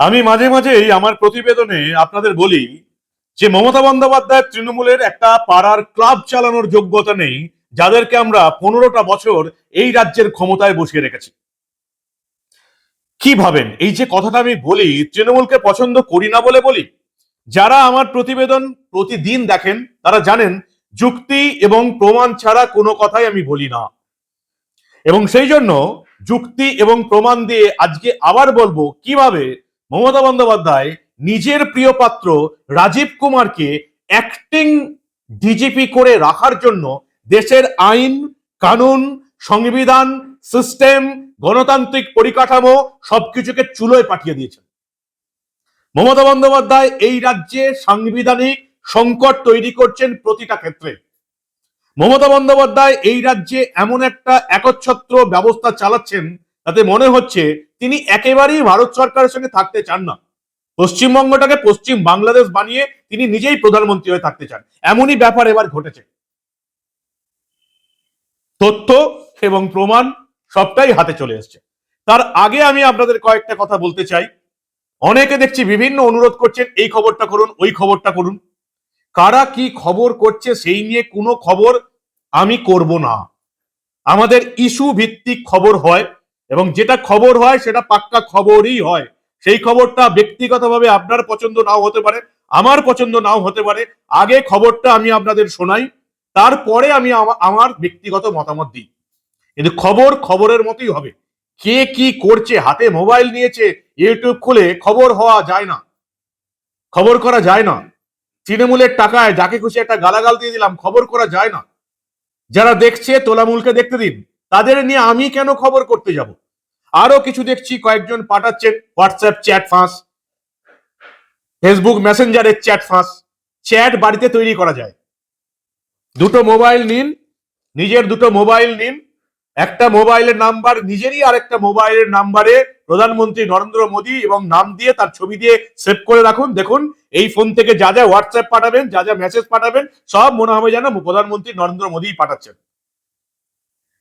আমি মাঝে মাঝেই আমার প্রতিবেদনে আপনাদের বলি যে মমতা বন্দ্যোপাধ্যায় তৃণমূলের একটা পাড়ার ক্লাব চালানোর যোগ্যতা নেই, যাদেরকে আমরা পনেরোটা বছর এই রাজ্যের ক্ষমতায় বসিয়ে রেখেছি। কি ভাবেন? এই যে কথাটা আমি বলি, তৃণমূলকে পছন্দ করি না বলে বলি? যারা আমার প্রতিবেদন প্রতিদিন দেখেন, তারা জানেন, যুক্তি এবং প্রমাণ ছাড়া কোনো কথাই আমি বলি না। এবং সেই জন্য যুক্তি এবং প্রমাণ দিয়ে আজকে আবার বলব, কীভাবে মমতা বন্দ্যোপাধ্যায় নিজের প্রিয় পাত্র রাজীব কুমারকে অ্যাক্টিং ডিজিপি করে রাখার জন্য দেশের আইন, কানুন, সংবিধান সিস্টেম গণতান্ত্রিক পরিকাঠামো সবকিছুকে চুলোয় পাঠিয়ে দিয়েছেন। মমতা বন্দ্যোপাধ্যায় এই রাজ্যে সাংবিধানিক সংকট তৈরি করছেন প্রতিটা ক্ষেত্রে। মমতা বন্দ্যোপাধ্যায় এই রাজ্যে এমন একটা একচ্ছত্র ব্যবস্থা চালাচ্ছেন তাতে মনে হচ্ছে তিনি একেবারেই ভারত সরকারের সঙ্গে থাকতে চান না। পশ্চিমবঙ্গটাকে পশ্চিম বাংলাদেশ বানিয়ে তিনি নিজেই প্রধানমন্ত্রী হয়ে থাকতে চান। এমনই ব্যাপার এবার ঘটেছে। তথ্য এবং প্রমাণ সবটাই হাতে চলে এসছে। তার আগে আমি আপনাদের কয়েকটা কথা বলতে চাই। অনেকে দেখছি বিভিন্ন অনুরোধ করছেন, এই খবরটা করুন, ওই খবরটা করুন। কারা কি খবর করছে সেই নিয়ে কোনো খবর আমি করব না। আমাদের ইস্যু ভিত্তিক খবর হয় এবং যেটা খবর হয় সেটা পাক্কা খবরই হয়। সেই খবরটা ব্যক্তিগতভাবে আপনার পছন্দ নাও হতে পারে, আমার পছন্দ নাও হতে পারে। আগে খবরটা আমি আপনাদের শোনাই, তারপরে আমি আমার ব্যক্তিগত মতামত দিই। কিন্তু খবর খবরের মতোই হবে। কে কি করছে, হাতে মোবাইল নিয়েছে, ইউটিউব খুলে খবর হওয়া যায় না। খবর করা যায় না। তৃণমূলের টাকায় যাকে খুশি একটা গালাগাল দিয়ে দিলাম, খবর করা যায় না। যারা দেখছে, তোলামূলকে দেখতে দিন। তাদের নিয়ে আমি কেন খবর করতে যাব? আরও কিছু দেখছি, কয়েকজন পাঠাচ্ছেন। হোয়াটসঅ্যাপ চ্যাট ফাঁস ফেসবুক মেসেঞ্জারের চ্যাট ফাঁস চ্যাট বাড়িতে তৈরি করা যায়। দুটো মোবাইল নিন, নিজের দুটো মোবাইল নিন। একটা মোবাইলের নাম্বার নিজেরই আরেকটা মোবাইলের নাম্বারে প্রধানমন্ত্রী নরেন্দ্র মোদী এবং নাম দিয়ে তার ছবি দিয়ে সেভ করে রাখুন। দেখুন, এই ফোন থেকে যা যা হোয়াটসঅ্যাপ পাঠাবেন, যা যা মেসেজ পাঠাবেন, সব মনে হবে যেন প্রধানমন্ত্রী নরেন্দ্র মোদী পাঠাচ্ছেন।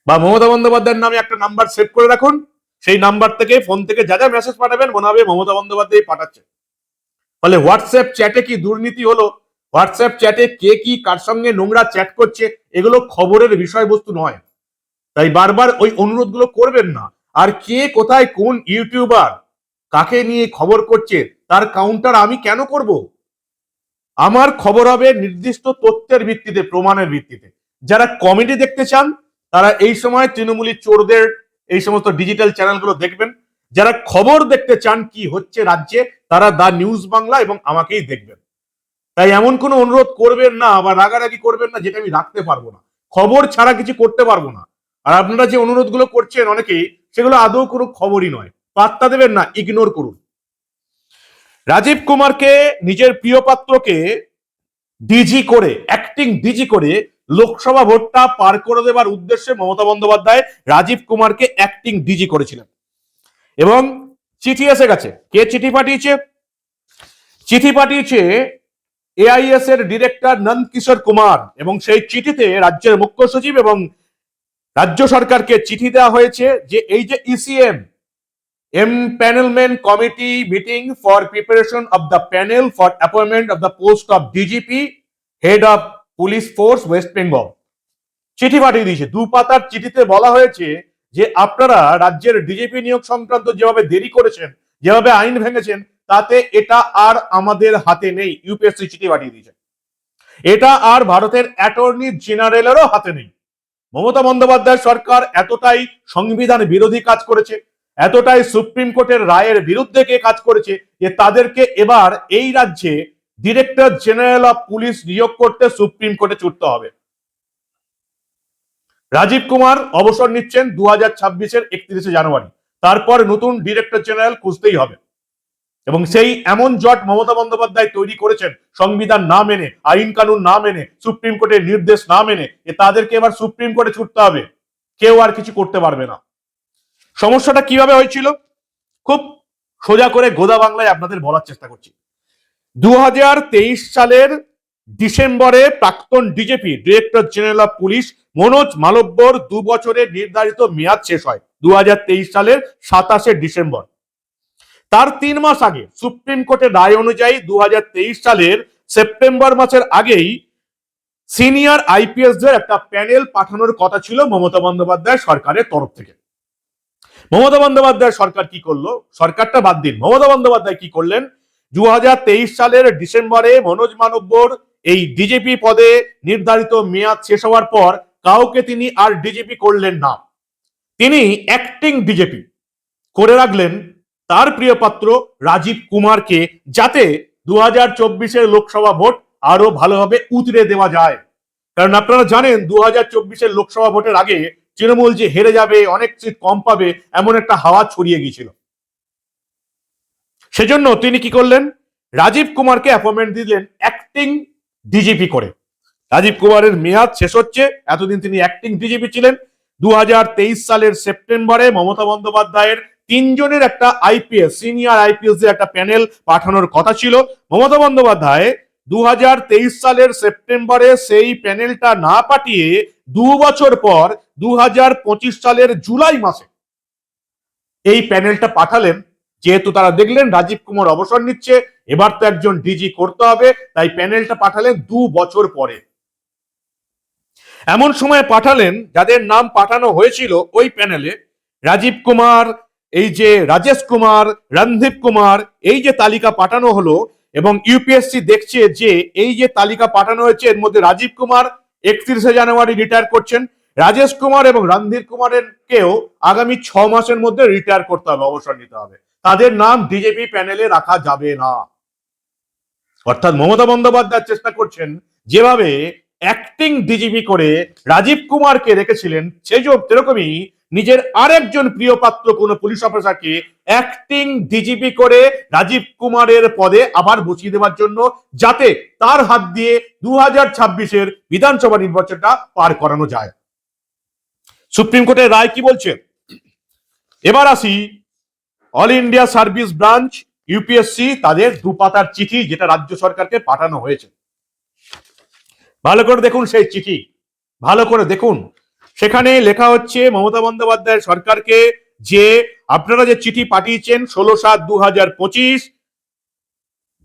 বা মমতা বন্দ্যোপাধ্যায়ের নামে একটা নাম্বার সেভ করে রাখুন। সেই নাম্বার থেকে ফোন থেকে যা যা মেসেজ পাঠাবেন মনে হবে মমতা বন্দ্যোপাধ্যায় পাঠাচ্ছে। ফলে হোয়াটসঅ্যাপ চ্যাটে কি দুর্নীতি হলো? হোয়াটসঅ্যাপ চ্যাটে কে কি, কার সঙ্গে নোংরা চ্যাট করছে? এগুলো খবরের বিষয়বস্তু নয়। তাই বারবার ওই অনুরোধগুলো করবেন না। আর কে কোথায় কোন ইউটিউবার কাকে নিয়ে খবর করছে, তার কাউন্টার আমি কেন করব? আমার খবর হবে নির্দিষ্ট তথ্যের ভিত্তিতে, প্রমাণের ভিত্তিতে। যারা কমেডি দেখতে চান, তারা এই সময় তৃণমূলী চোরদের এই সমস্ত ডিজিটাল চ্যানেলগুলো দেখবেন। যারা খবর দেখতে চান কি হচ্ছে রাজ্যে, তারা দা নিউজ বাংলা এবং আমাকেই দেখবেন। তাই এমন কোনো অনুরোধ করবেন না বা রাগারাগি করবেন না, যেটা আমি রাখতে পারব না। খবর ছাড়া কিছু করতে পারব না। আর আপনারা যে অনুরোধগুলো করছেন অনেকেই, সেগুলো আদৌ কোনো খবরই নয়। পাত্তা দেবেন না ইগনোর করুন। রাজীব কুমারকে, নিজের প্রিয় পাত্রকে ডিজি করে অ্যাক্টিং ডিজি করে লোকসভা ভোটটা পার করে দেবার উদ্দেশ্যে মমতা বন্দ্যোপাধ্যায় রাজীব কুমারকে অ্যাক্টিং ডিজি করেছিলেন। এবং চিঠি এসে গেছে। কে চিঠি পাঠিয়েছে? চিঠি পাঠিয়েছে এআইএস এর ডিরেক্টর নন্দ কিশোর কুমার। এবং সেই চিঠিতে রাজ্যের মুখ্য সচিব এবং রাজ্য সরকারকে চিঠি দেওয়া হয়েছে যে এই যে ECM empanelment committee meeting for preparation of the panel for appointment of the post of DGP head of police force West Bengal. চিঠি পাঠিয়ে দিয়েছে। দু পাতার চিঠিতে বলা হয়েছে যে আপনারা রাজ্যের ডিজিপি নিয়োগ সংক্রান্ত যেভাবে দেরি করেছেন, যেভাবে আইন ভেঙেছেন, তাতে এটা আর আমাদের হাতে নেই। ইউপিএসসি চিঠি পাঠিয়ে দিয়েছে। এটা আর ভারতের অ্যাটর্নি জেনারেলেরও হাতে নেই। মমতা বন্দ্যোপাধ্যায় সরকার এতটাই সংবিধান বিরোধী কাজ করেছে, এতটাই সুপ্রিম কোর্টের রায়ের বিরুদ্ধে কে কাজ করেছে যে তাদেরকে এবার এই রাজ্যে ডিরেক্টর জেনারেল অফ পুলিশ নিয়োগ করতে সুপ্রিম কোর্টে ছুটতে হবে। রাজীব কুমার অবসর নিচ্ছেন দু হাজার ছাব্বিশের একত্রিশে জানুয়ারি। তারপর নতুন ডিরেক্টর জেনারেল খুঁজতেই হবে। এবং সেই এমন জট মমতা বন্দ্যোপাধ্যায় তৈরি করেছেন, সংবিধান না মেনে, আইন কানুন না মেনে সুপ্রিম কোর্টের নির্দেশ না মেনে তাদেরকে এবার সুপ্রিম কোর্টে ছুটতে হবে। কেউ আর কিছু করতে পারবে না। সমস্যাটা কীভাবে হয়েছিল? খুব সোজা করে গোদা বাংলায় আপনাদের বলার চেষ্টা করছি। দু হাজার তেইশ সালের ডিসেম্বরে প্রাক্তন DGP director general of police Manoj মালব্যর দু বছরের নির্ধারিত মেয়াদ শেষ হয় দু সালের সাতাশে ডিসেম্বর। তার তিন মাস আগে সুপ্রিম কোর্টের রায় অনুযায়ী দু সালের সেপ্টেম্বর মাসের আগেই সিনিয়র আইপিএস আইপিএসদের একটা প্যানেল পাঠানোর কথা ছিল মমতা বন্দ্যোপাধ্যায় সরকারের তরফ থেকে। মমতা বন্দ্যোপাধ্যায় সরকার কি করল? সরকারটা বাদ দিন। মমতা বন্দ্যোপাধ্যায় কি করলেন? দু হাজার তেইশ সালের ডিসেম্বরে মনোজ মানব্বর এই ডিজিপি পদে নির্ধারিত মেয়াদ শেষ হওয়ার পর কাউকে তিনি আর ডিজিপি করলেন না। তিনি অ্যাক্টিং ডিজিপি করে রাখলেন তার প্রিয় পাত্র রাজীব কুমারকে যাতে দু হাজার চব্বিশের লোকসভা ভোট আরও ভালোভাবে উতরে দেওয়া যায়। কারণ আপনারা জানেন দু হাজার চব্বিশের লোকসভা ভোটের আগে তৃণমূল যে হেরে যাবে, অনেক সিট কম পাবে, এমন একটা হাওয়া ছড়িয়ে গিয়েছিল। সেজন্য তিনি কি করলেন? রাজীব কুমারকে অ্যাপয়েন্টমেন্ট দিলেন অ্যাক্টিং ডিজিপি করে। রাজীব কুমারের মেয়াদ শেষ হচ্ছে, এতদিন তিনি অ্যাক্টিং ডিজিপি ছিলেন। দু হাজার তেইশ সালের সেপ্টেম্বরে মমতা বন্দ্যোপাধ্যায়ের তিনজনের একটা আইপিএস সিনিয়র আইপিএস দের একটা প্যানেল পাঠানোর কথা ছিল। মমতা বন্দ্যোপাধ্যায় দু হাজার তেইশ সালের সেপ্টেম্বরে সেই প্যানেলটা না পাঠিয়ে দু বছর পর দু হাজার পঁচিশ সালের জুলাই মাসে এই প্যানেলটা পাঠালেন। যেহেতু তারা দেখলেন রাজীব কুমার অবসর নিচ্ছে, এবার তো একজন ডিজি করতে হবে, তাই প্যানেলটা পাঠালেন দু বছর পরে। এমন সময় পাঠালেন, যাদের নাম পাঠানো হয়েছিল ওই প্যানেলে, রাজীব কুমার, এই যে রাজেশ কুমার, রণদীপ কুমার, এই যে তালিকা পাঠানো হলো, এবং ইউপিএসসি দেখছে যে এই যে তালিকা পাঠানো হয়েছে, এর মধ্যে রাজীব কুমার একত্রিশে জানুয়ারি রিটায়ার করছেন। রাজেশ কুমার এবং রণধীর কুমারের কেও আগামী ছ মাসের মধ্যে রিটায়ার করতে হবে, অবসর নিতে হবে। তাদের নাম ডিজেপি প্যানেলে রাখা যাবে না। অর্থাৎ মমতা বন্দ্যোপাধ্যায় চেষ্টা করছেন যেভাবে অ্যাক্টিং ডিজিপি করে রাজীব কুমারকে রেখেছিলেন, সেই সেরকমই নিজের আরেকজন প্রিয় পাত্র কোন পুলিশ অফিসারকে অ্যাক্টিং ডিজিপি করে রাজীব কুমারের পদে আবার বসিয়ে দেওয়ার জন্য, যাতে তার হাত দিয়ে দু হাজার ছাব্বিশের বিধানসভা নির্বাচনটা পার করানো যায়। সুপ্রিম কোর্টের রায় কি বলছে? এবার আসি All India service branch UPSC তাদের দু পাতার চিঠি যেটা রাজ্য সরকারকে পাঠানো হয়েছে। ভালো করে দেখুন সেই চিঠি। ভালো করে দেখুন। সেখানে লেখা হচ্ছে, মমতা বন্দ্যোপাধ্যায় সরকারকে যে আপনারা যে চিঠি পাঠিয়েছেন ষোলো সাত দু হাজার পঁচিশ,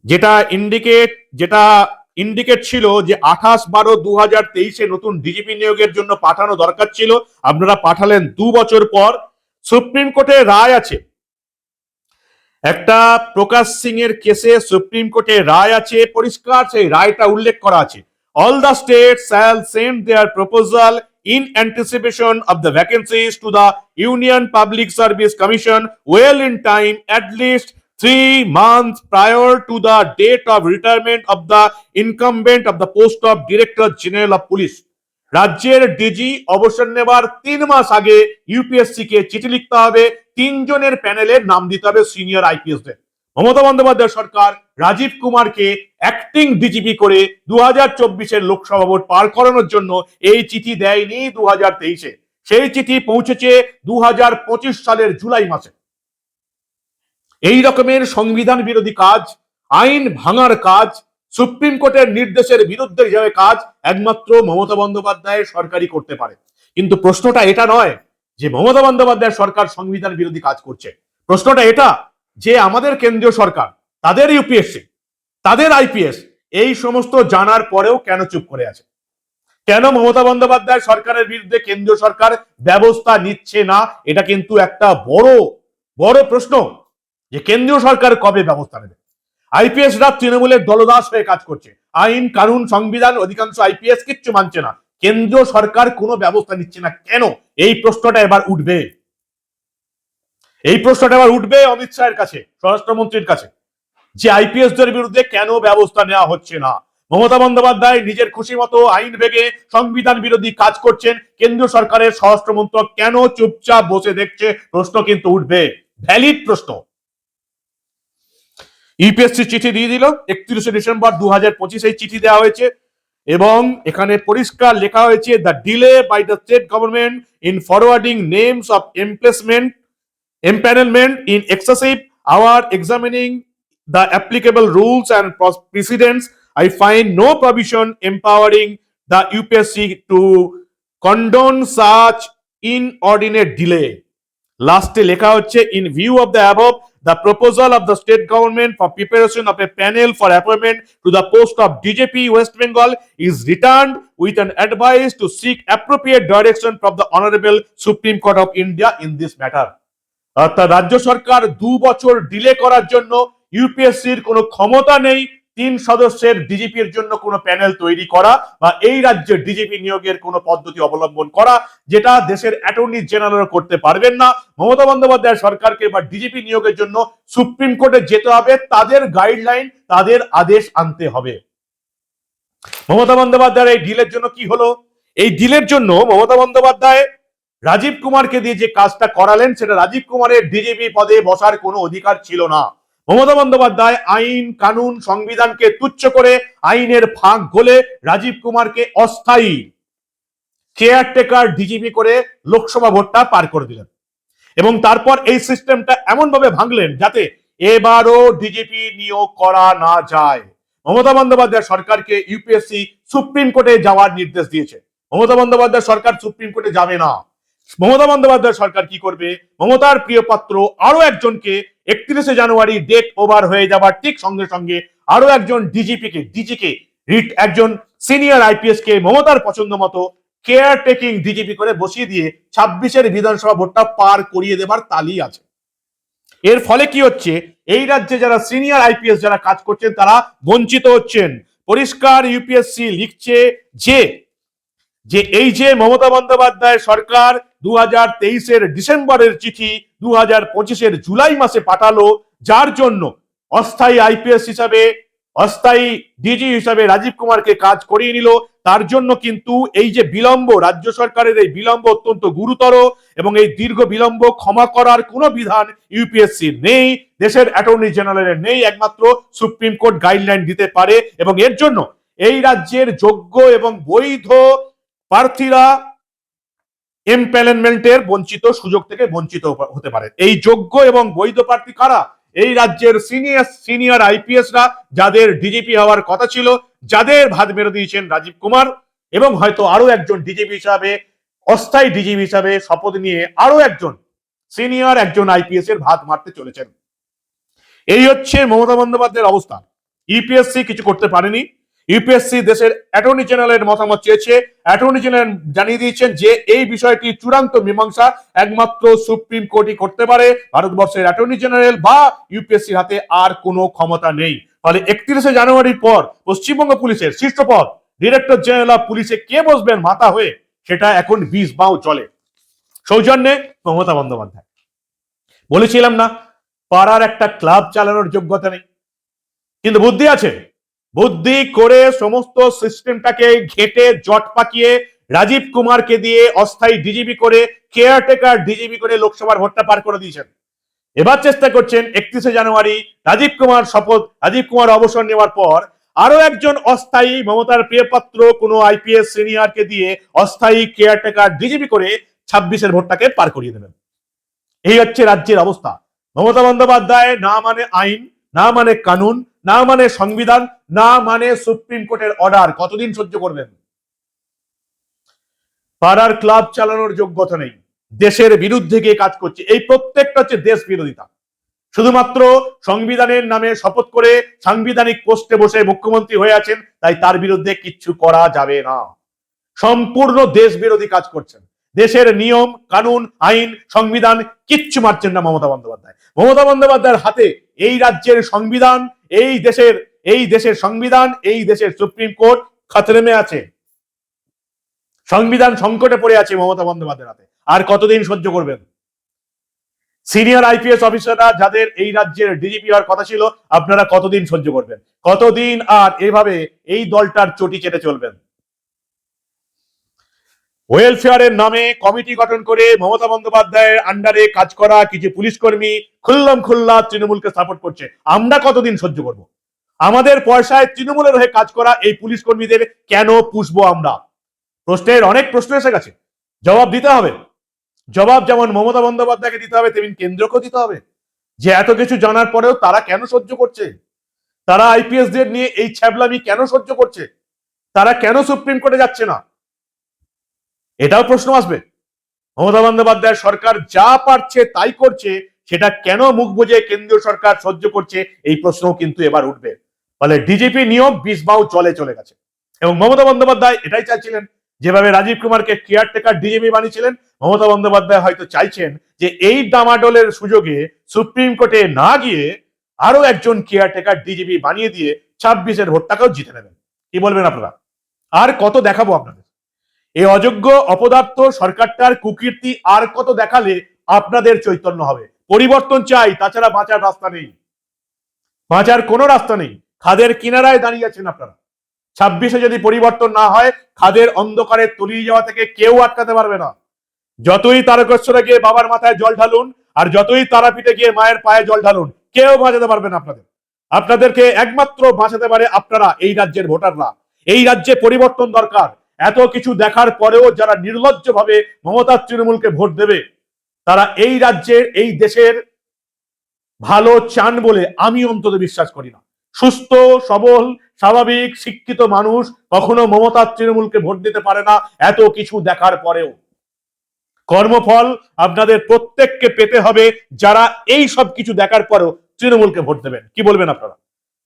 যেটা ইন্ডিকেট যেটা ইন্ডিকেট ছিল যে আঠাশ বারো দু হাজার তেইশে নতুন ডিজিপি নিয়োগের জন্য পাঠানো দরকার ছিল, আপনারা পাঠালেন দু বছর পর। সুপ্রিম কোর্টে রায় আছে। একটা প্রকাশ সিং এর কেসে সুপ্রিম কোর্টে রায় আছে, পরিষ্কার সেই রায়টা উল্লেখ করা আছে। All the state shall send their proposal in anticipation of the vacancies to the Union Public Service Commission well in time at least three month prior to the date of retirement of the incumbent of the post of director general of police রাজ্যের DG অবসর নেবার তিন মাস আগে UPSC কে চিঠি লিখতে হবে, তিনজনের প্যানেলের নাম দিতে হবে সিনিয়র আইপিএস দের মমতা বন্দ্যোপাধ্যায় সরকার রাজীব কুমারকে অ্যাক্টিং ডিজিপি করে দু হাজার চব্বিশের লোকসভা ভোট পার করানোর জন্য এই চিঠি দেয়নি দু হাজার তেইশে। সেই চিঠি পৌঁছেছে দু হাজার পঁচিশ সালের জুলাই মাসে। এই রকমের সংবিধান বিরোধী কাজ, আইন ভাঙার কাজ সুপ্রিম কোর্টের নির্দেশের বিরুদ্ধে হিসাবে কাজ, একমাত্র মমতা বন্দ্যোপাধ্যায়ের সরকারই করতে পারে। কিন্তু প্রশ্নটা এটা নয় যে মমতা বন্দ্যোপাধ্যায় সরকার সংবিধান বিরোধী কাজ করছে। প্রশ্নটা এটা যে আমাদের কেন্দ্রীয় সরকার, তাদের ইউপিএসসি, তাদের আইপিএস, এই সমস্ত জানার পরেও কেন চুপ করে আছে? কেন মমতা বন্দ্যোপাধ্যায় সরকারের বিরুদ্ধে কেন্দ্রীয় সরকার ব্যবস্থা নিচ্ছে না? এটা কিন্তু একটা বড় বড় প্রশ্ন যে কেন্দ্রীয় সরকার কবে ব্যবস্থা নেবে? আইপিএস রা তৃণমূলের দলদাস হয়ে কাজ করছে। আইন, কানুন, সংবিধান, অধিকাংশ আইপিএস কিচ্ছু মানছে না। কেন্দ্রীয় সরকার কোনো ব্যবস্থা নিচ্ছে না। কেন? এই প্রশ্নটা এবার উঠবে। এই প্রশ্নটা এবার উঠবে অমিত শাহের কাছে, স্বরাষ্ট্রমন্ত্রীর কাছে। যে আইপিএস দের বিরুদ্ধে কেন ব্যবস্থা নেওয়া হচ্ছে না? মমতা বন্দ্যোপাধ্যায় নিজের খুশি মতো আইন ভেঙে সংবিধান বিরোধী কাজ করছেন। কেন্দ্রীয় সরকারের স্বরাষ্ট্র মন্ত্রক কেন চুপচাপ বসে দেখছে? প্রশ্ন কিন্তু উঠবে। ভ্যালিড প্রশ্ন। ইউপিএসসি চিঠি দিয়ে দিল। একত্রিশে ডিসেম্বর দু হাজার পঁচিশে চিঠি দেওয়া হয়েছে। এবং এখানে পরিষ্কার লেখা হয়েছে the delay by the state government in forwarding names of emplacement empanelment in excessive our examining the applicable rules and precedents I find no provision empowering the UPSC to condone such inordinate delay লাস্টে লেখা হচ্ছে in view of the above the proposal of the state government for preparation of a panel for appointment to the post of DJP West Bengal is returned with an advice to seek appropriate direction from the Honorable Supreme Court of India in this matter. অর্থাৎ রাজ্য সরকার দু বছর delay করার জন্য ইউপিএসসির কোনো ক্ষমতা নেই তিন সদস্যের ডিজিপির জন্য কোনো প্যানেল তৈরি করা বা এই রাজ্যের ডিজিপি নিয়োগের কোনো পদ্ধতি অবলম্বন করা, যেটা দেশের অ্যাটর্নি জেনারেল করতে পারবেন না। মমতা বন্দ্যোপাধ্যায় সরকারকে বা ডিজিপি নিয়োগের জন্য সুপ্রিম কোর্টে যেতে হবে, তাদের গাইডলাইন তাদের আদেশ আনতে হবে। মমতা বন্দ্যোপাধ্যায়ের এই ডিলের জন্য কি হলো? এই ডিলের জন্য মমতা বন্দ্যোপাধ্যায় রাজীব কুমারকে দিয়ে যে কাজটা করালেন, সেটা রাজীব কুমারের ডিজিপি পদে বসার কোনো অধিকার ছিল না। মমতা বন্দ্যোপাধ্যায় আইন, কানুন, সংবিধানকে তুচ্ছ করে আইনের ফাঁক গলে রাজীব কুমারকে অস্থায়ী কেয়ারটেকার ডিজিপি করে লোকসভা ভোটটা পার করে দিলেন। এবং তারপর এই সিস্টেমটা এমন ভাবে ভাঙলেন যাতে এবারও ডিজিপি নিয়োগ করা না যায়। মমতা বন্দ্যোপাধ্যায় সরকারকে ইউপিএসসি সুপ্রিম কোর্টে যাওয়ার নির্দেশ দিয়েছে। মমতা বন্দ্যোপাধ্যায় সরকার সুপ্রিম কোর্টে যাবে না। মমতা বন্দ্যোপাধ্যায় সরকার কি করবে? মমতার প্রিয় পাত্র আরও একজনকে একত্রিশে জানুয়ারি ডেট ওভার হয়ে যাবার ঠিক সঙ্গে সঙ্গে আরও একজন ডিজিপি কে ডিজিকে রিট একজন সিনিয়র আইপিএস কে মমতার পছন্দ মতো কেয়ার টেকিং ডিজিপি করে বসিয়ে দিয়ে ছাব্বিশের বিধানসভা ভোটটা পার করিয়ে দেবার তালি আছে। এর ফলে কি হচ্ছে? এই রাজ্যে যারা সিনিয়র আইপিএস যারা কাজ করছেন, তারা বঞ্চিত হচ্ছেন। পরিষ্কার ইউপিএসসি লিখছে যে যে এই যে মমতা বন্দ্যোপাধ্যায় সরকার দু হাজার তেইশের ডিসেম্বরের চিঠি দু হাজার পঁচিশের জুলাই মাসে পাঠালো, যার জন্য অস্থায়ী আইপিএস হিসাবে, অস্থায়ী ডিজি হিসাবে রাজীব কুমারকে কাজ করিয়ে নিল। তার জন্য কিন্তু এই যে বিলম্ব, রাজ্য সরকারের এই বিলম্ব অত্যন্ত গুরুতর এবং এই দীর্ঘ বিলম্ব ক্ষমা করার কোনো বিধান ইউপিএসসি নেই, দেশের অ্যাটর্নি জেনারেলের নেই, একমাত্র সুপ্রিম কোর্ট গাইডলাইন দিতে পারে এবং এর জন্য এই রাজ্যের যোগ্য এবং বৈধ প্রার্থীরা এমপ্যানেলমেন্টের বঞ্চিত সুযোগ থেকে বঞ্চিত হতে পারে। এই যোগ্য এবং বৈধ প্রার্থী কারা? এই রাজ্যের সিনিয়র সিনিয়র আইপিএসরা যাদের ডিজিপি হওয়ার কথা ছিল, যাদের ভাত মেরে দিয়েছেন রাজীব কুমার এবং হয়তো আরও একজন ডিজিপি হিসাবে, অস্থায়ী ডিজিপি হিসাবে শপথ নিয়ে আরও একজন সিনিয়র একজন আইপিএস এর ভাত মারতে চলেছেন। এই হচ্ছে মমতা বন্দ্যোপাধ্যায়ের অবস্থা। ইপিএসসি কিছু করতে পারেনি। ইউপিএসসি দেশের অ্যাটর্নি জেনারেলের মতামত চেয়েছে। অ্যাটর্নি জেনারেল জানিয়ে দিয়েছেন যে, এই বিষয়টি চূড়ান্ত মীমাংসা একমাত্র সুপ্রিম কোর্টই করতে পারে। ভারতবর্ষের অ্যাটর্নি জেনারেল বা ইউপিএসসির হাতে আর কোনো ক্ষমতা নেই। ফলে একত্রিশে জানুয়ারির পর পশ্চিমবঙ্গ পুলিশের শীর্ষ পদ, ডিরেক্টর জেনারেল অফ পুলিশে কে বসবেন মাথা হয়ে, সেটা এখন বিষ বাও চলে সৌজন্যে মমতা বন্দ্যোপাধ্যায়। বলেছিলাম না, পাড়ার একটা ক্লাব চালানোর যোগ্যতা নেই। কিন্তু বুদ্ধি আছে? বুদ্ধি করে সমস্ত সিস্টেমটাকে ঘেটে, জট পাকিয়ে, রাজীব কুমারকে দিয়ে অস্থায়ী ডিজিপি করে কেয়ারটেকার ডিজিপি করে লোকসভার ভোটটা পার করে দিয়েছেন। এবার চেষ্টা করছেন একত্রিশে জানুয়ারি রাজীব কুমার শপথ, রাজীব কুমার অবসর নেওয়ার পর আরও একজন অস্থায়ী মমতার প্রিয়পাত্র কোনো আইপিএস সিনিয়রকে দিয়ে অস্থায়ী কেয়ারটেকার ডিজিপি করে ছাব্বিশের ভোটটাকে পার করিয়ে দেবেন। এই হচ্ছে রাজ্যের অবস্থা। মমতা বন্দ্যোপাধ্যায় না মানে আইন না মানে কানুন, না মানে সংবিধান, না মানে সুপ্রিম কোর্টের অর্ডার। কতদিন সহ্য করবেন? পাড়ার ক্লাব চালানোর যোগ্যতা নেই। দেশের বিরুদ্ধে গিয়ে কাজ করছে। এই প্রত্যেকটা হচ্ছে দেশ বিরোধিতা। শুধুমাত্র সংবিধানের নামে শপথ করে সাংবিধানিক পোস্টে বসে মুখ্যমন্ত্রী হয়ে আছেন, তাই তার বিরুদ্ধে কিচ্ছু করা যাবে না। সম্পূর্ণ দেশ বিরোধী কাজ করছেন। দেশের নিয়ম, কানুন, আইন, সংবিধান কিচ্ছু মারছেন না মমতা বন্দ্যোপাধ্যায়। মমতা বন্দ্যোপাধ্যায়ের হাতে এই রাজ্যের সংবিধান, এই দেশের এই দেশের সংবিধান, এই দেশের সুপ্রিম কোর্ট খাতরেমে আছে। সংবিধান সংকটে পড়ে আছে মমতা বন্দ্যোপাধ্যায়ের হাতে। আর কতদিন সহ্য করবেন? সিনিয়র আইপিএস অফিসাররা যাদের এই রাজ্যের ডিজিপি হওয়ার কথা ছিল, আপনারা কতদিন সহ্য করবেন? কতদিন আর এভাবে এই দলটার চটি চেটে চলবেন? ওয়েলফেয়ারের নামে কমিটি গঠন করে মমতা বন্দ্যোপাধ্যায়ের আন্ডারে কাজ করা কিছু পুলিশ কর্মী খুল্লাম খুল্লা তৃণমূলকে সাপোর্ট করছে। আমরা কতদিন সহ্য করব? আমাদের পয়সায় তৃণমূলের হয়ে কাজ করা এই পুলিশ কর্মীদের কেন পুষবো আমরা? প্রশ্নের অনেক প্রশ্ন এসে গেছে। জবাব দিতে হবে। জবাব যেমন মমতা বন্দ্যোপাধ্যায়কে দিতে হবে, তেমনি কেন্দ্রকেও দিতে হবে। যে এত কিছু জানার পরেও তারা কেন সহ্য করছে? তারা আইপিএস দের নিয়ে এই ছ্যাবলামি কেন সহ্য করছে? তারা কেন সুপ্রিম কোর্টে যাচ্ছে না? এটাও প্রশ্ন আসবে। মমতা বন্দ্যোপাধ্যায় সরকার যা পারছে তাই করছে, সেটা কেন মুখ বুঝে কেন্দ্রীয় সরকার সহ্য করছে, এই প্রশ্ন কিন্তু এবার উঠবে। ফলে ডিজিপি নিয়োগ বিষবাউ চলে চলে গেছে। এবং মমতা বন্দ্যোপাধ্যায় এটাই চাইছিলেন, যেভাবে রাজীব কুমারকে কেয়ারটেকার ডিজিপি বানিয়েছিলেন, মমতা বন্দ্যোপাধ্যায় হয়তো চাইছেন যে এই ডামাডোলের সুযোগে সুপ্রিম কোর্টে না গিয়ে আরও একজন কেয়ারটেকার ডিজিপি বানিয়ে দিয়ে ছাব্বিশের ভোটটাকেও জিতে নেবেন। কি বলবেন আপনারা? আর কত দেখাবো আপনাদের? এই অযোগ্য অপদার্থ সরকারটার কুকীর্তি আর কত দেখালে আপনাদের চৈতন্য হবে। পরিবর্তন চাই, তাছাড়া বাঁচার রাস্তা নেই। বাঁচার কোনো রাস্তা নেই। খাদের কিনারায় দাঁড়িয়ে আছেন আপনারা। ছাব্বিশে যদি পরিবর্তন না হয়, খাদের অন্ধকারে তলিয়ে যাওয়া থেকে কেউ আটকাতে পারবে না। যতই তারকেশ্বরে গিয়ে বাবার মাথায় জল ঢালুন, আর যতই তারাপীঠে গিয়ে মায়ের পায়ে জল ঢালুন, কেউ বাঁচাতে পারবে না আপনাদের। আপনাদেরকে একমাত্র বাঁচাতে পারে আপনারা, এই রাজ্যের ভোটাররা। এই রাজ্যে পরিবর্তন দরকার। এত কিছু দেখার পরেও যারা নির্লজ্জ ভাবে মমতা তৃণমূলকে ভোট দেবে, তারা এই রাজ্যের, এই দেশের ভালো চান বলে আমি অন্তত বিশ্বাস করি না। সুস্থ, সবল, স্বাভাবিক, শিক্ষিত মানুষ কখনো মমতার তৃণমূলকে ভোট দিতে পারে না এত কিছু দেখার পরেও। কর্মফল আপনাদের প্রত্যেককে পেতে হবে যারা এই সব কিছু দেখার পরেও তৃণমূলকে ভোট দেবেন। কি বলবেন আপনারা?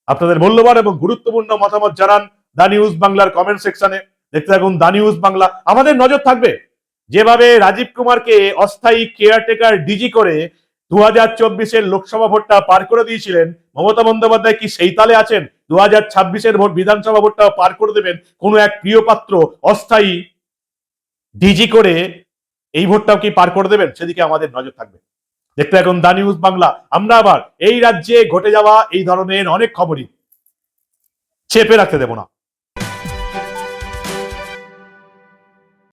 আপনাদের মূল্যবান এবং গুরুত্বপূর্ণ মতামত জানান দা নিউজ বাংলার কমেন্ট সেকশনে দেখতে থাকুন দা নিউজ বাংলা আমাদের নজর থাকবে, যেভাবে রাজীব কুমারকে অস্থায়ী কেয়ারটেকার ডিজি করে দু হাজার চব্বিশের লোকসভা ভোটটা পার করে দিয়েছিলেন। মমতা বন্দ্যোপাধ্যায় কি সেই তালে আছেন? দু হাজার ছাব্বিশের ভোট বিধানসভা ভোটটা পার করে দেবেন কোনো এক প্রিয় পাত্র অস্থায়ী ডিজি করে এই ভোটটাও কি পার করে দেবেন? সেদিকে আমাদের নজর থাকবে। দেখতে এখন দা নিউজ বাংলা আমরা আবার এই রাজ্যে ঘটে যাওয়া এই ধরনের অনেক খবরই চেপে রাখতে দেব না।